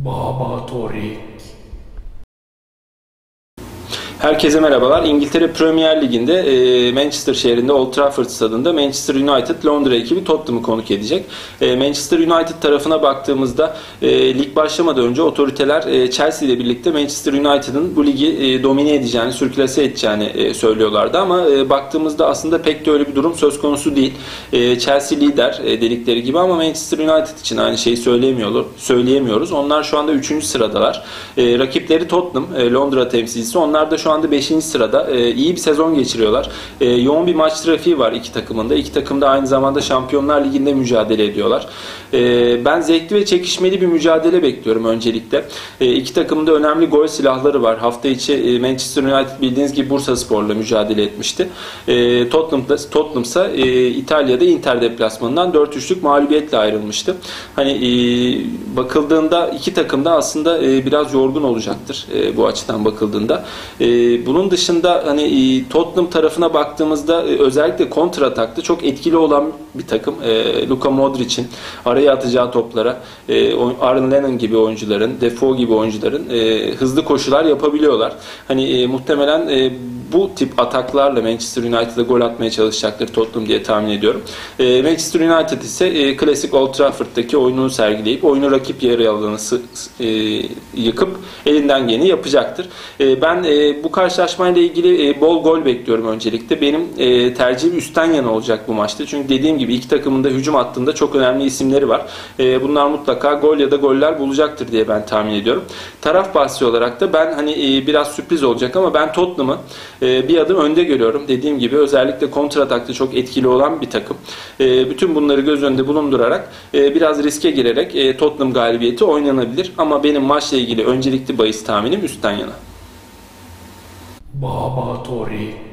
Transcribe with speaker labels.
Speaker 1: Baba Torik.
Speaker 2: Herkese merhabalar. İngiltere Premier Ligi'nde e, Manchester şehrinde Old Trafford stadında Manchester United Londra ekibi Tottenham'ı konuk edecek. E, Manchester United tarafına baktığımızda e, lig başlamadan önce otoriteler e, Chelsea ile birlikte Manchester United'ın bu ligi domine edeceğini, sürklase edeceğini söylüyorlardı ama baktığımızda aslında pek de öyle bir durum söz konusu değil. Chelsea lider dedikleri gibi ama Manchester United için aynı şeyi söyleyemiyorlar, söyleyemiyoruz. Onlar şu anda 3. sıradalar. Rakipleri Tottenham, Londra temsilcisi. Onlar da şu anda 5. sırada. E, iyi bir sezon geçiriyorlar. E, yoğun bir maç trafiği var iki takımında. İki takım da aynı zamanda Şampiyonlar Ligi'nde mücadele ediyorlar. E, ben zevkli ve çekişmeli bir mücadele bekliyorum öncelikle. E, iki takımın da önemli gol silahları var. Hafta içi e, Manchester United bildiğiniz gibi Bursa Spor'la mücadele etmişti. E, Tottenham'da Tottenham'sa e, İtalya'da Inter deplasmanından 4-3'lük mağlubiyetle ayrılmıştı. Hani e, bakıldığında iki takım da aslında e, biraz yorgun olacaktır e, bu açıdan bakıldığında. E, bunun dışında hani e, Tottenham tarafına baktığımızda e, özellikle kontra atakta çok etkili olan bir takım. E, Luka Modric'in araya atacağı toplara e, Aaron Lennon gibi oyuncuların, Defoe gibi oyuncuların e, hızlı koşular yapabiliyorlar. Hani e, muhtemelen e, bu tip ataklarla Manchester United'a gol atmaya çalışacaktır Tottenham diye tahmin ediyorum. E, Manchester United ise e, klasik Old Trafford'daki oyununu sergileyip oyunu rakip yarı alanı e, yıkıp elinden geleni yapacaktır. E, ben e, bu karşılaşmayla ilgili e, bol gol bekliyorum öncelikle. Benim e, tercihim üstten yana olacak bu maçta. Çünkü dediğim gibi iki takımın da hücum hattında çok önemli isimleri var. E, bunlar mutlaka gol ya da goller bulacaktır diye ben tahmin ediyorum. Taraf bahsi olarak da ben hani e, biraz sürpriz olacak ama ben Tottenham'ı e, bir adım önde görüyorum. Dediğim gibi özellikle kontratakta çok etkili olan bir takım. E, bütün bunları göz önünde bulundurarak e, biraz riske girerek e, Tottenham galibiyeti oynanabilir. Ama benim maçla ilgili öncelikli bahis tahminim üstten yana.
Speaker 1: Baba Torik.